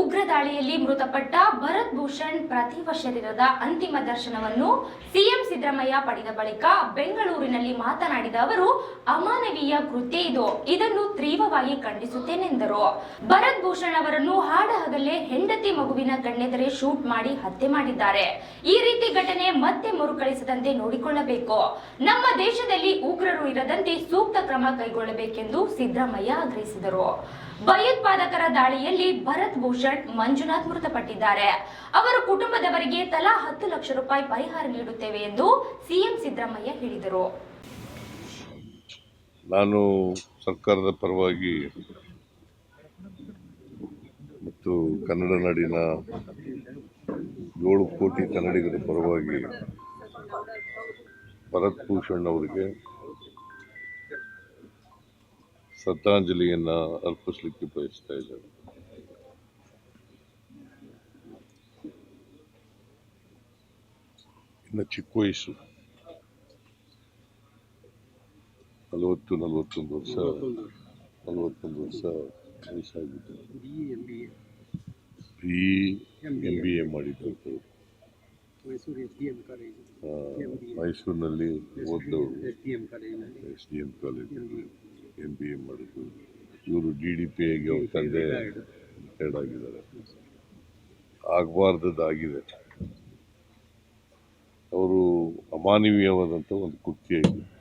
ಉಗ್ರ ದಾಳಿಯಲ್ಲಿ ಮೃತಪಟ್ಟ ಭರತ್ ಭೂಷಣ್ ಪಾರ್ಥಿವ ಶರೀರದ ಅಂತಿಮ ದರ್ಶನವನ್ನು ಸಿಎಂ ಸಿದ್ದರಾಮಯ್ಯ ಪಡೆದ ಬಳಿಕ ಬೆಂಗಳೂರಿನಲ್ಲಿ ಮಾತನಾಡಿದ ಅವರು, ಅಮಾನವೀಯ ಕೃತ್ಯ ಇದು. ಇದನ್ನು ತೀವ್ರವಾಗಿ ಖಂಡಿಸುತ್ತೇನೆಂದರು. ಭರತ್ ಭೂಷಣ್ ಅವರನ್ನು ಹಾಡಹಗಲೇ ಹೆಂಡತಿ ಮಗುವಿನ ಕಣ್ಣೆದರೆ ಶೂಟ್ ಮಾಡಿ ಹತ್ಯೆ ಮಾಡಿದ್ದಾರೆ. ಈ ರೀತಿ ಘಟನೆ ಮತ್ತೆ ಮರುಕಳಿಸದಂತೆ ನೋಡಿಕೊಳ್ಳಬೇಕು. ನಮ್ಮ ದೇಶದಲ್ಲಿ ಉಗ್ರರು ಇರದಂತೆ ಸೂಕ್ತ ಕ್ರಮ ಕೈಗೊಳ್ಳಬೇಕೆಂದು ಸಿದ್ದರಾಮಯ್ಯ ಆಗ್ರಹಿಸಿದರು. ಭಯೋತ್ಪಾದಕರ ದಾಳಿಯಲ್ಲಿ ಭರತ್ ಭೂಷಣ್ ಮಂಜುನಾಥ್ ಮೃತಪಟ್ಟಿದ್ದಾರೆ. ಅವರ ಕುಟುಂಬದವರಿಗೆ ತಲಾ ಹತ್ತು ಲಕ್ಷ ರೂಪಾಯಿ ಪರಿಹಾರ ನೀಡುತ್ತೇವೆ ಎಂದು ಸಿಎಂ ಸಿದ್ದರಾಮಯ್ಯ ಹೇಳಿದರು. ನಾನು ಸರ್ಕಾರದ ಪರವಾಗಿ ಮತ್ತು ಕನ್ನಡ ನಾಡಿನ ಏಳು ಕೋಟಿ ಕನ್ನಡಿಗರ ಪರವಾಗಿ ಭರತ್ ಭೂಷಣ್ ಅವರಿಗೆ ಶ್ರದ್ಧಾಂಜಲಿಯನ್ನು ಅರ್ಪಿಸಲಿಕ್ಕೆ ಬಯಸ್ತಾ ಇದ್ದೇನೆ. ಇನ್ನು ಚಿಕ್ಕ ವಯಸ್ಸು ನಲವತ್ತು ನಲವತ್ತೊಂದು ವರ್ಷ ನಲವತ್ತೊಂದು ವರ್ಷ ವಯಸ್ಸಾಗಿತ್ತು ಬಿ ಎಂ ಬಿ ಎ ಮಾಡಿದ್ದು Mysuru S D M college ಮೈಸೂರಿನಲ್ಲಿ ಓದ್ದವರು ಎಸ್ ಡಿ ಎಂ ಕಾಲೇಜಲ್ಲಿ ಎಂ ಬಿ ಎ ಮಾಡಿದ್ದು ಇವರು ಡಿ ಡಿ ಪಿ ಐಗೆ ಅವ್ರ ತಂದೆ ರಿಟೈರ್ಡ್ ಆಗಿದ್ದಾರೆ ಆಗಬಾರ್ದದ್ದಾಗಿದೆ ಅವರು ಅಮಾನವೀಯವಾದಂಥ ಒಂದು ಕೃತ್ಯ ಇದೆ.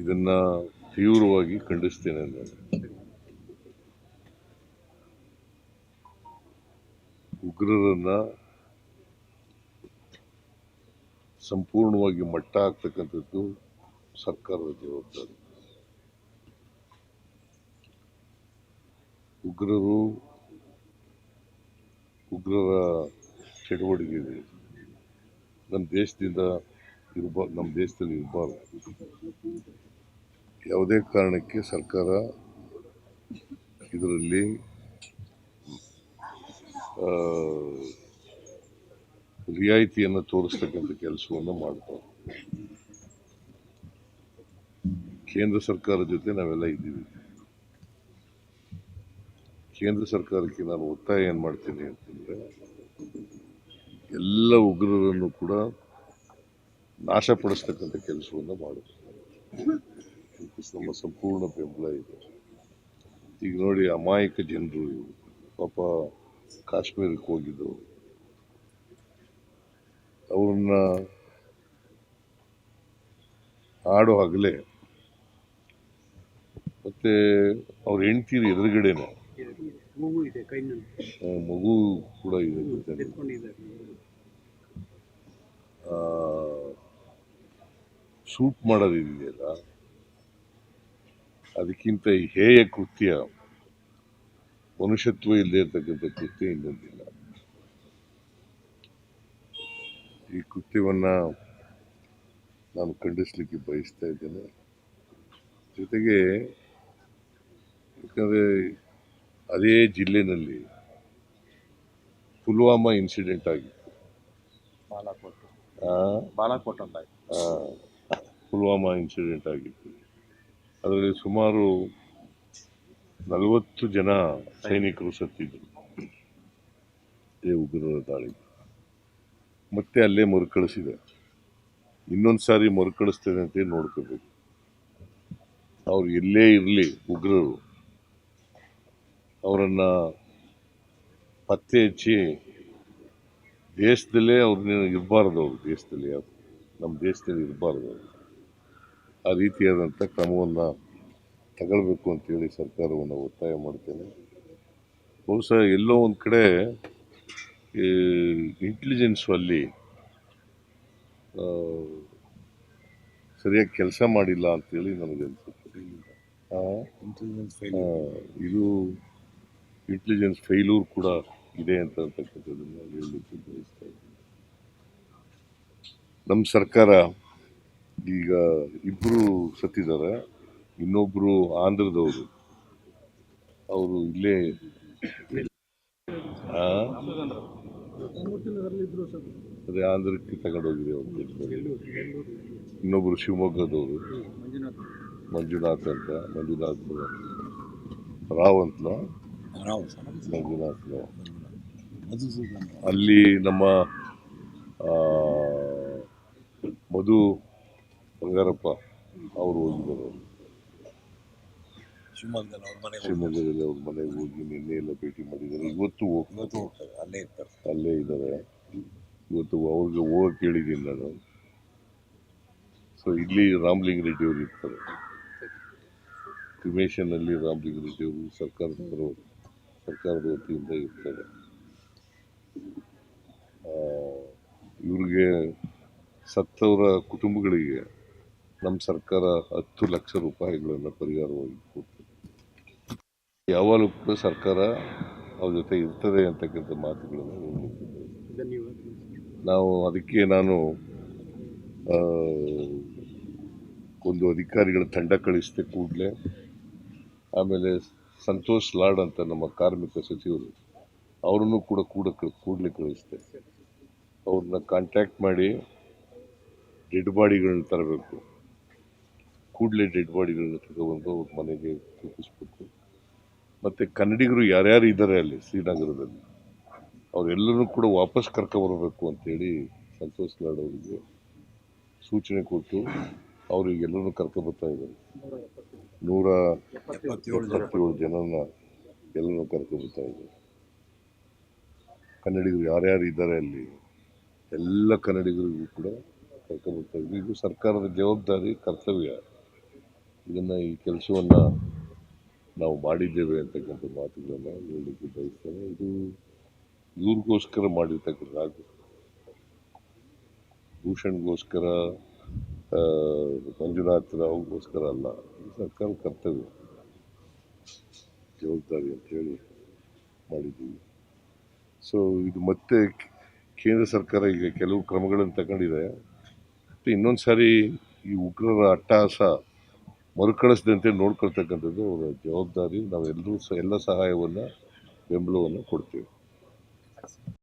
ಇದನ್ನ ತೀವ್ರವಾಗಿ ಖಂಡಿಸ್ತೇನೆ ನಾನು. ಉಗ್ರರನ್ನ ಸಂಪೂರ್ಣವಾಗಿ ಮಟ್ಟ ಹಾಕ್ತಕ್ಕಂಥದ್ದು ಸರ್ಕಾರದ ಜವಾಬ್ದಾರಿ. ಉಗ್ರರು ಉಗ್ರರ ಚಟುವಟಿಕೆಗೆ ನಮ್ಮ ದೇಶದಿಂದ ಇರಬ ನಮ್ಮ ದೇಶದಲ್ಲಿ ಇರಬಾರ್ದು. ಯಾವುದೇ ಕಾರಣಕ್ಕೆ ಸರ್ಕಾರ ಇದರಲ್ಲಿ ರಿಯಾಯಿತಿಯನ್ನು ತೋರಿಸ್ತಕ್ಕಂಥ ಕೆಲಸವನ್ನು ಮಾಡ್ತಾರೆ. ಕೇಂದ್ರ ಸರ್ಕಾರ ಜೊತೆ ನಾವೆಲ್ಲ ಇದ್ದೀವಿ. ಕೇಂದ್ರ ಸರ್ಕಾರಕ್ಕೆ ನಾನು ಒತ್ತಾಯ ಏನು ಮಾಡ್ತೀನಿ ಅಂತಂದರೆ, ಎಲ್ಲ ಉಗ್ರರನ್ನು ಕೂಡ ನಾಶಪಡಿಸ್ತಕ್ಕಂಥ ಕೆಲಸವನ್ನು ಇದಕ್ಕೆ ನಮ್ಮ ಸಂಪೂರ್ಣ ಬೆಂಬಲ ಇದೆ. ಈಗ ನೋಡಿ ಅಮಾಯಕ ಜನರು ಪಾಪ ಕಾಶ್ಮೀರಕ್ಕೆ ಹೋಗಿದ್ದು ಅವ್ರನ್ನ ಆಡೋ ಹಗಲೇ ಮತ್ತು ಅವ್ರ ಹೆಂಡ್ತೀರಿ ಎದುರುಗಡೆನೆ ಮಗು ಇದೆ ಕೈನಲ್ಲಿ. ಆ, ಮಗು ಕೂಡ ಇದೆ ಸೂಪ್ ಎತ್ಕೊಂಡಿದ್ದಾರೆ ಆ, ಶೂಟ್ ಮಾಡೋದಿದೆಯಲ್ಲ? ಅದಕ್ಕಿಂತ ಹೇಯ ಕೃತ್ಯ ಮನುಷ್ಯತ್ವ ಇಲ್ಲದೆ ಇರತಕ್ಕಂಥ ಕೃತ್ಯ ಇನ್ನೊಂದಿಲ್ಲ. ಈ ಕೃತ್ಯವನ್ನ ನಾನು ಖಂಡಿಸ್ಲಿಕ್ಕೆ ಬಯಸ್ತಾ ಇದ್ದೇನೆ. ಜೊತೆಗೆ ಯಾಕಂದರೆ ಅದೇ ಜಿಲ್ಲೆನಲ್ಲಿ ಪುಲ್ವಾಮಾ ಇನ್ಸಿಡೆಂಟ್ ಆಗಿತ್ತು. ಬಾಲಾಕೋಟ್. ಅಂತ ಪುಲ್ವಾಮಾ ಇನ್ಸಿಡೆಂಟ್ ಆಗಿತ್ತು. ಅದರಲ್ಲಿ ಸುಮಾರು ನಲವತ್ತು ಜನ ಸೈನಿಕರು ಸತ್ತಿದ್ರು. ಈ ಉಗ್ರರ ದಾಳಿ. ಮತ್ತೆ ಅಲ್ಲೇ ಮರುಕಳಿಸಿದೆ. ಇನ್ನೊಂದು ಸಾರಿ ಮರುಕಳಿಸ್ತೇನೆ ಅಂತ ನೋಡ್ಕೋಬೇಕು. ಅವ್ರು ಎಲ್ಲೇ ಇರಲಿ ಉಗ್ರರು. ಅವರನ್ನ ಪತ್ತೆ ಹಚ್ಚಿ ದೇಶದಲ್ಲೇ ಅವ್ರನ್ನ ಇರಬಾರ್ದು ಅವ್ರು ದೇಶದಲ್ಲಿ ಅವ್ರು ನಮ್ಮ ದೇಶದಲ್ಲಿ ಇರಬಾರ್ದು ಅವರು. ಆ ರೀತಿಯಾದಂಥ ಕ್ರಮವನ್ನು ತಗೊಳ್ಬೇಕು ಅಂತೇಳಿ ಸರ್ಕಾರವನ್ನು ಒತ್ತಾಯ ಮಾಡ್ತೇನೆ. ಬಹುಶಃ ಎಲ್ಲೋ ಒಂದು ಕಡೆ ಇಂಟೆಲಿಜೆನ್ಸು ಅಲ್ಲಿ ಸರಿಯಾಗಿ ಕೆಲಸ ಮಾಡಿಲ್ಲ ಅಂತೇಳಿ ನನಗೆ ಅನಿಸುತ್ತೆ. ಇದು ಇಂಟೆಲಿಜೆನ್ಸ್ ಫೈಲೂರ್ ಕೂಡ ಇದೆ ಅಂತ ಅಂತಕ್ಕಂಥದ್ದನ್ನು ಹೇಳಲಿಕ್ಕೆ ಬಯಸ್ತಾ ನಮ್ಮ ಸರ್ಕಾರ ಈಗ ಇಬ್ಬರು ಸತ್ತಿದ್ದಾರೆ. ಇನ್ನೊಬ್ಬರು ಆಂಧ್ರದವರು. ಅವರು ಇಲ್ಲೇ? ಅದೇ ಆಂಧ್ರಕ್ಕೆ ತಗೊಂಡೋಗಿದೆ ಅವರು ಇನ್ನೊಬ್ಬರು ಶಿವಮೊಗ್ಗದವರು. ಮಂಜುನಾಥ್. ಅಂತ, ಮಂಜುನಾಥ್ ರಾವ್ ಅಂತಲ ಅಲ್ಲಿ ನಮ್ಮ ಮಧು ಬಂಗಾರಪ್ಪ ಅವರು ಹೋಗಿದ್ದಾರೆ. ಶಿವಮೊಗ್ಗದಲ್ಲಿ ಅವ್ರ ಮನೆಗೆ ಶಿವಮೊಗ್ಗದಲ್ಲಿ ಅವ್ರ ಮನೆಗೆ ಹೋಗಿ ನಿನ್ನೆ ಎಲ್ಲ ಭೇಟಿ ಮಾಡಿದ್ದಾರೆ. ಇವತ್ತು ಹೋಗ್ತಾರೆ. ಅಲ್ಲೇ ಇರ್ತಾರೆ. ಅಲ್ಲೇ ಇದ್ದಾರೆ. ಇವತ್ತು ಅವ್ರಿಗೆ ಹೋಗಕ್ಕೆ ಹೇಳಿದ್ದೀನಿ ನಾನು. ಸೊ ಇಲ್ಲಿ ರಾಮಲಿಂಗ ರೆಡ್ಡಿ ಅವರು ಇರ್ತಾರೆ. ಕ್ರಿಮೇಷನಲ್ಲಿ ರಾಮಲಿಂಗ ರೆಡ್ಡಿ ಅವರು ಸರ್ಕಾರದ ಪರ ಸರ್ಕಾರದ ವತಿಯಿಂದ ಇರ್ತದೆ. ಇವ್ರಿಗೆ ಸತ್ತವರ ಕುಟುಂಬಗಳಿಗೆ ನಮ್ಮ ಸರ್ಕಾರ ಹತ್ತು ಲಕ್ಷ ರೂಪಾಯಿಗಳನ್ನು ಪರಿಹಾರವಾಗಿ ಕೊಡ್ತದೆ. ಯಾವಾಗಲೂ ಕೂಡ ಸರ್ಕಾರ ಅವ್ರ ಜೊತೆ ಇರ್ತದೆ ಅಂತಕ್ಕಂಥ ಮಾತುಗಳನ್ನು ನಾವು ಅದಕ್ಕೆ ನಾನು ಒಂದು ಅಧಿಕಾರಿಗಳ ತಂಡ ಕಳಿಸಿದೆ ಕೂಡಲೇ ಆಮೇಲೆ ಸಂತೋಷ್ ಲಾಡ್ ಅಂತ ನಮ್ಮ ಕಾರ್ಮಿಕ ಸಚಿವರು, ಅವರನ್ನು ಕೂಡ ಕೂಡ ಕೂಡಲೇ ಕಳಿಸ್ತಾರೆ. ಅವ್ರನ್ನ ಕಾಂಟ್ಯಾಕ್ಟ್ ಮಾಡಿ ಡೆಡ್ ಬಾಡಿಗಳನ್ನ ತರಬೇಕು. ಕೂಡಲೇ ಡೆಡ್ ಬಾಡಿಗಳನ್ನ ತಗೊಬಂದು ಅವ್ರ ಮನೆಗೆ ತಲುಪಿಸ್ಬೇಕು. ಮತ್ತು ಕನ್ನಡಿಗರು ಯಾರ್ಯಾರು ಇದ್ದಾರೆ ಅಲ್ಲಿ ಶ್ರೀನಗರದಲ್ಲಿ ಅವರೆಲ್ಲರೂ ಕೂಡ ವಾಪಸ್ ಕರ್ಕೊಬರಬೇಕು ಅಂತೇಳಿ ಸಂತೋಷ್ ಲಾಡ್ ಅವರಿಗೆ ಸೂಚನೆ ಕೊಟ್ಟು ಅವರಿಗೆಲ್ಲರೂ ಕರ್ಕೊಬರ್ತಾ ಇದ್ದಾರೆ. ನೂರ ಎಪ್ಪತ್ತೇಳು ಜನ. ಎಪ್ಪತ್ತೇಳು ಜನನ ಎಲ್ಲರೂ ಕರ್ಕೊಬರ್ತಾ ಇದ್ದಾರೆ ಕನ್ನಡಿಗರು ಯಾರ್ಯಾರು ಇದ್ದಾರೆ ಅಲ್ಲಿ ಎಲ್ಲ ಕನ್ನಡಿಗರಿಗೂ ಕೂಡ ಕರ್ಕೊಬರ್ತಾ ಇದ್ವಿ ಇದು ಸರ್ಕಾರದ ಜವಾಬ್ದಾರಿ ಕರ್ತವ್ಯ. ಇದನ್ನು ಈ ಕೆಲಸವನ್ನು ನಾವು ಮಾಡಿದ್ದೇವೆ ಅಂತಕ್ಕಂಥ ಮಾತುಗಳನ್ನು ಹೇಳಲಿಕ್ಕೆ ಬಯಸ್ತೇನೆ. ಇದು ಇವ್ರಿಗೋಸ್ಕರ ಮಾಡಿರ್ತಕ್ಕಂಥ ಭೂಷಣ್ಗೋಸ್ಕರ ಮಂಜುನಾಥ್ ರಾವ್ಗೋಸ್ಕರ ಅಲ್ಲ. ಸರ್ಕಾರ ಕರ್ತವ್ಯ. ಜವಾಬ್ದಾರಿ ಅಂತೇಳಿ ಮಾಡಿದ್ದೀವಿ. ಸೊ ಇದು ಮತ್ತೆ ಕೇಂದ್ರ ಸರ್ಕಾರ ಈಗ ಕೆಲವು ಕ್ರಮಗಳನ್ನು ತಗೊಂಡಿದೆ. ಮತ್ತು ಇನ್ನೊಂದು ಸಾರಿ ಈ ಉಗ್ರರ ಅಟ್ಟಹಾಸ ಮರುಕಳಿಸದಂತೆ ನೋಡ್ಕೊಳ್ತಕ್ಕಂಥದ್ದು ಅವರ ಜವಾಬ್ದಾರಿ. ನಾವೆಲ್ಲರೂ ಸಹ ಎಲ್ಲ ಸಹಾಯವನ್ನು ಬೆಂಬಲವನ್ನು ಕೊಡ್ತೇವೆ.